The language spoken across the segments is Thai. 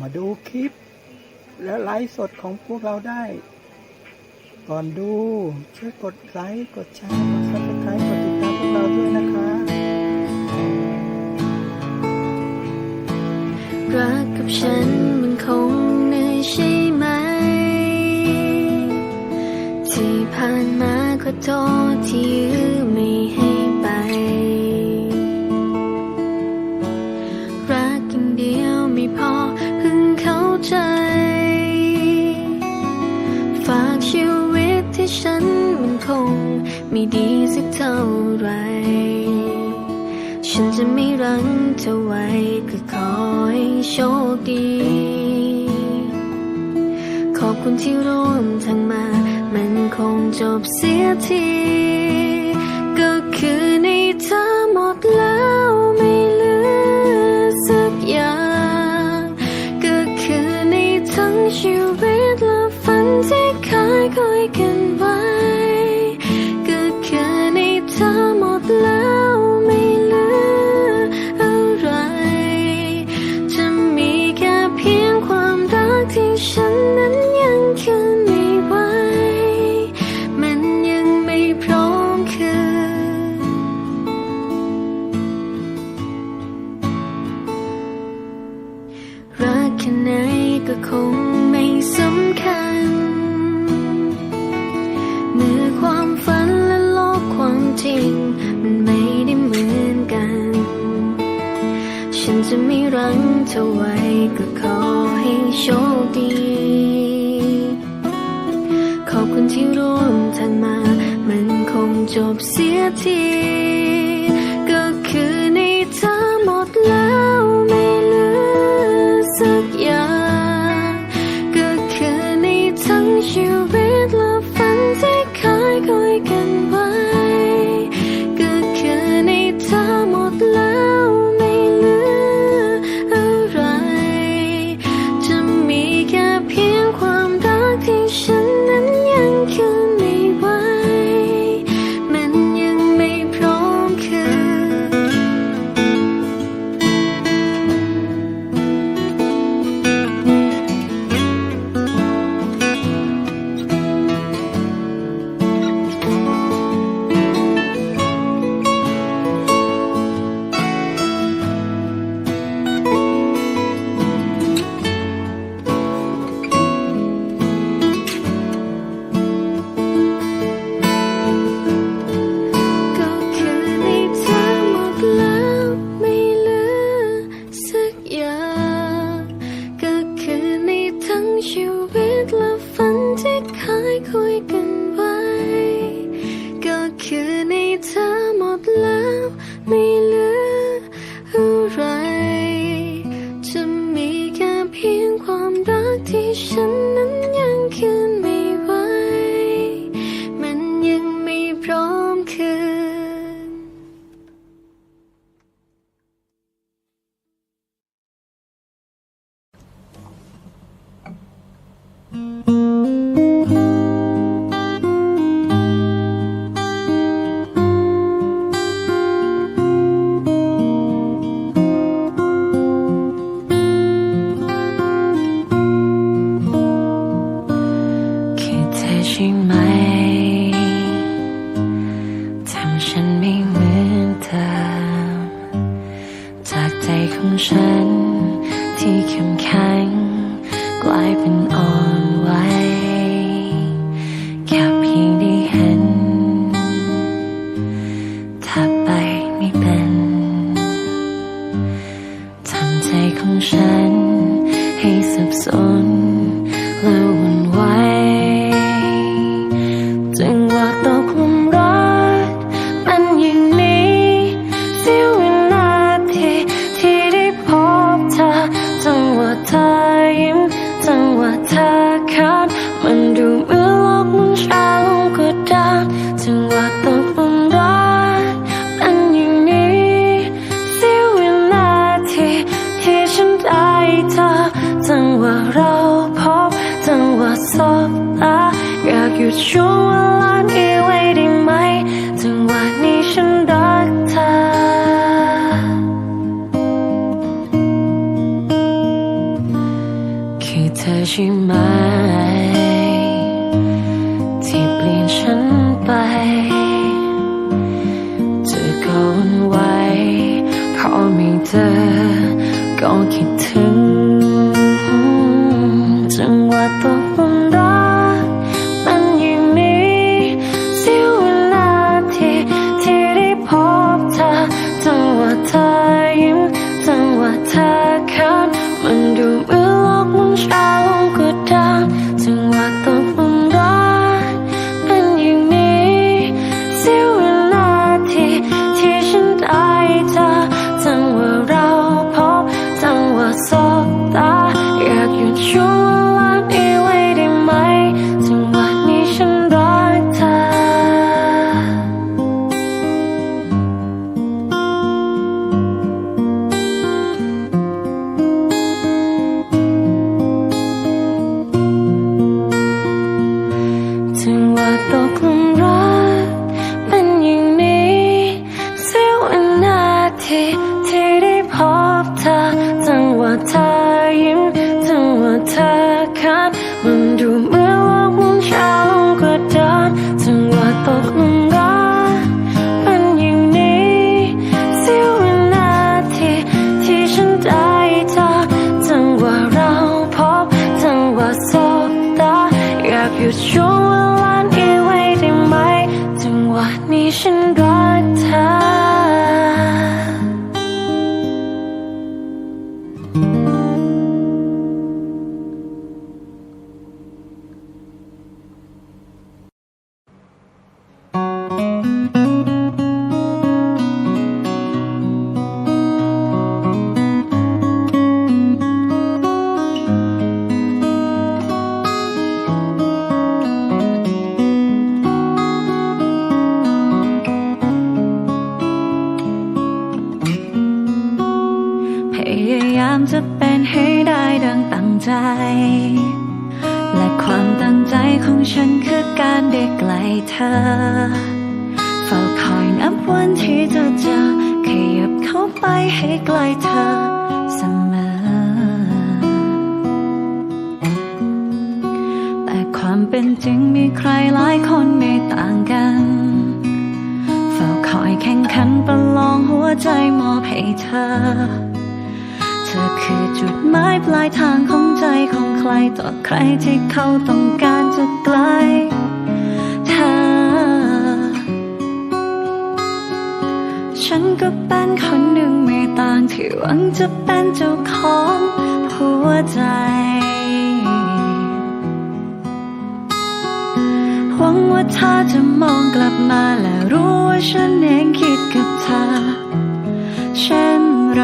มาดูคลิป และไลฟ์สดของพวกเราได้ ก่อนดูช่วยกดไลค์กดแชร์กดซับสไครต์กดติดตามพวกเราด้วยนะคะรักกับฉันมันคงเหนื่อยใช่ไหม ที่ผ่านมาขอโทษที่ยื ใจ ฝากชีวิตที่ฉันมันคงไม่ดีสักเท่าไร ฉันจะไม่รั้งเธอไว้ก็ขอให้โชคดี ขอบคุณที่ร่วมทางมา มันคงจบเสียที กันไว้ก็คือในเธอหมดแล้วไม่เหลืออะไร จะมีแค่เพียงความรักที่ฉันนั้นยังคืนไม่ไหวมันยังไม่พร้อมคืนรักแค่ไหนก็คง รั้งเธอไว้ก็ขอให้โชคดี ขอบคุณที่ร่วมทางมา มันคงจบเสียที ก็คือในเธอหมดแล้วไม่เหลือสักอย่าง ก็คือในทั้งชีวิต พอไม่เจอก็คิดถึง เธอยิ้มจังว่าเธอคัดมันดูเหมือนโลกมุนช้ากว่าดอนทั้งว่าตกลง ใจ และความตั้งใจของฉันคือการได้ไกลเธอ เฝ้าคอยนับวันที่จะเจอขยับเข้าไปให้ใกล้เธอเสมอ แต่ความเป็นจริงมีใครหลายคนไม่ต่างกันเฝ้าคอยแข่งขันประลองหัวใจมอบให้เธอ ธอคือจุดหมายปลายทางของใจของใครต่อใครที่เขาต้องการจะไกลเธอ ฉันก็เป็นคนหนึ่งไม่ต่างที่หวังจะเป็นเจ้าของหัวใจหวังว่าเธอจะมองกลับมาและรู้ว่าฉันเองคิดกับเธอเช่นไร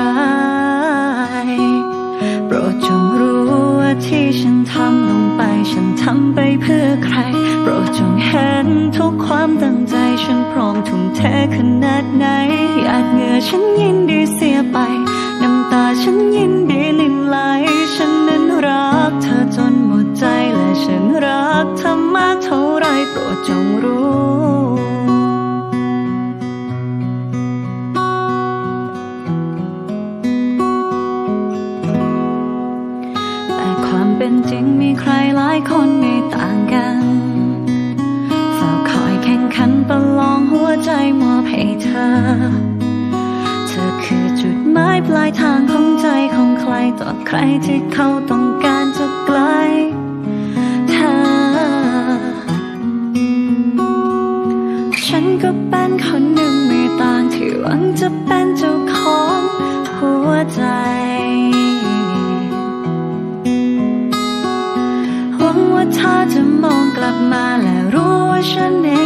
ที่ฉันทำลงไป ฉันทำไปเพื่อใคร โปรดจงเห็นทุกความตั้งใจ ฉันพร้อมทุ่มเทขนาดไหนหยาดเหงื่อฉันยินดีเสียไป น้ำตาฉันยินดีลินไหล ฉันนั้นรักเธอจนหมดใจและฉันรักเธอมากเท่าไรโปรดจงรู้ เธอเธอคือจุดหมายปลายทางของใจของใครต่อใครที่เขาต้องการจะไกลเธอ ฉันก็เป็นคนหนึ่งไม่ต่างที่หวังจะเป็นเจ้าของหัวใจหวังว่าเธอจะมองกลับมาและรู้ว่าฉันเอง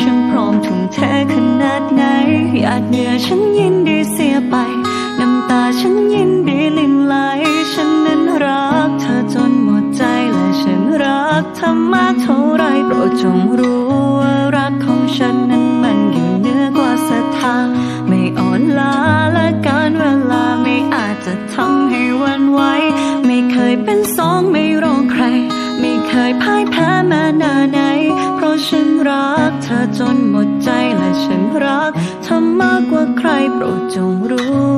ฉันพร้อมทุ่มเทขนาดไหนหยาดเหงื่อฉันยินดีเสียไป น้ำตาฉันยินดีลินไหล ฉันนั้นรักเธอจนหมดใจและฉันรักเธอมากเท่าไรโปรดจงรู้ ใครโปรดจงรู้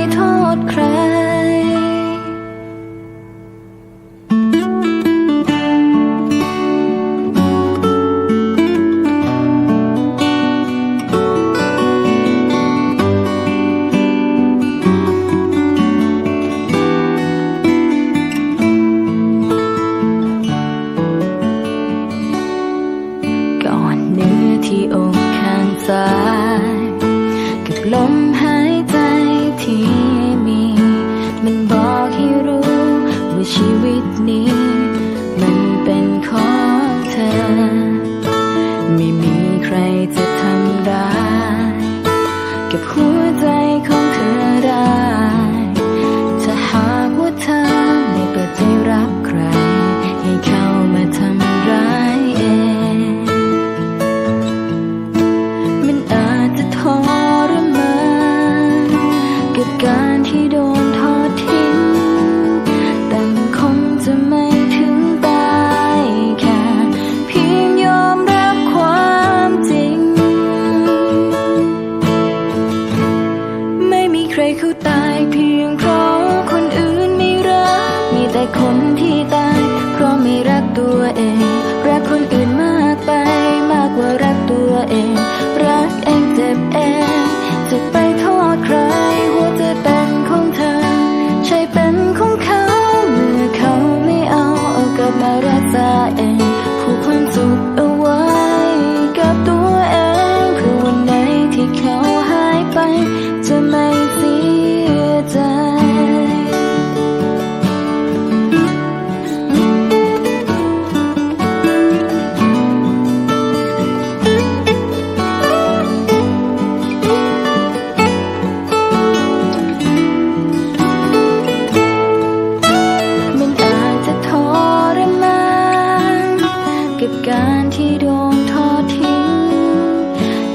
การที่โดนทอดทิ้ง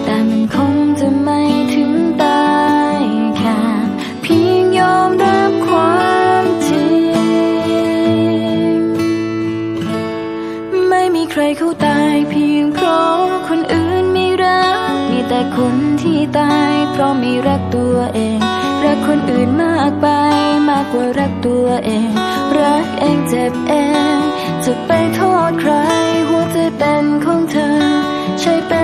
แต่มันคงจะไม่ถึงตายแค่เพียงยอมรับความจริง ไม่มีใครเขาตายเพียงเพราะคนอื่นไม่รัก มีแต่คนที่ตายเพราะไม่รักตัวเอง รักคนอื่นมากไปมากกว่ารักตัวเอง รักเองเจ็บเอง จะไปโทษใคร เป็นของเธอ ใช่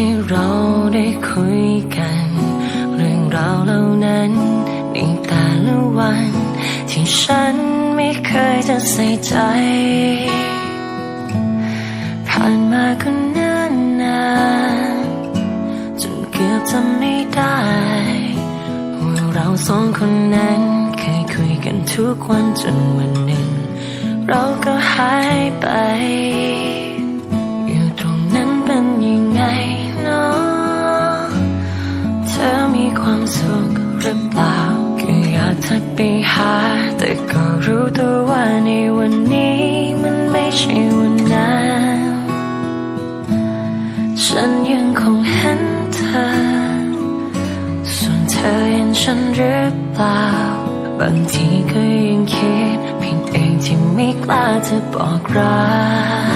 ที่เราได้คุยกัน เรื่องราวเหล่านั้นในแต่ละวัน ที่ฉันไม่เคยจะใส่ใจ ผ่านมาก็เนิ่นนานจนเกือบจำไม่ได้ว่าเราสองคนนั้นเคยคุยกันทุกวันจนวันหนึ่ง เราก็หายไป ไปหา แต่ก็รู้ตัวว่าในวันนี้มันไม่ใช่วันนั้นฉันยังคงเห็นเธอ ส่วนเธอเห็นฉันหรือเปล่า บางทีก็ยังคิดผิดเองที่ไม่กล้าจะบอกรัก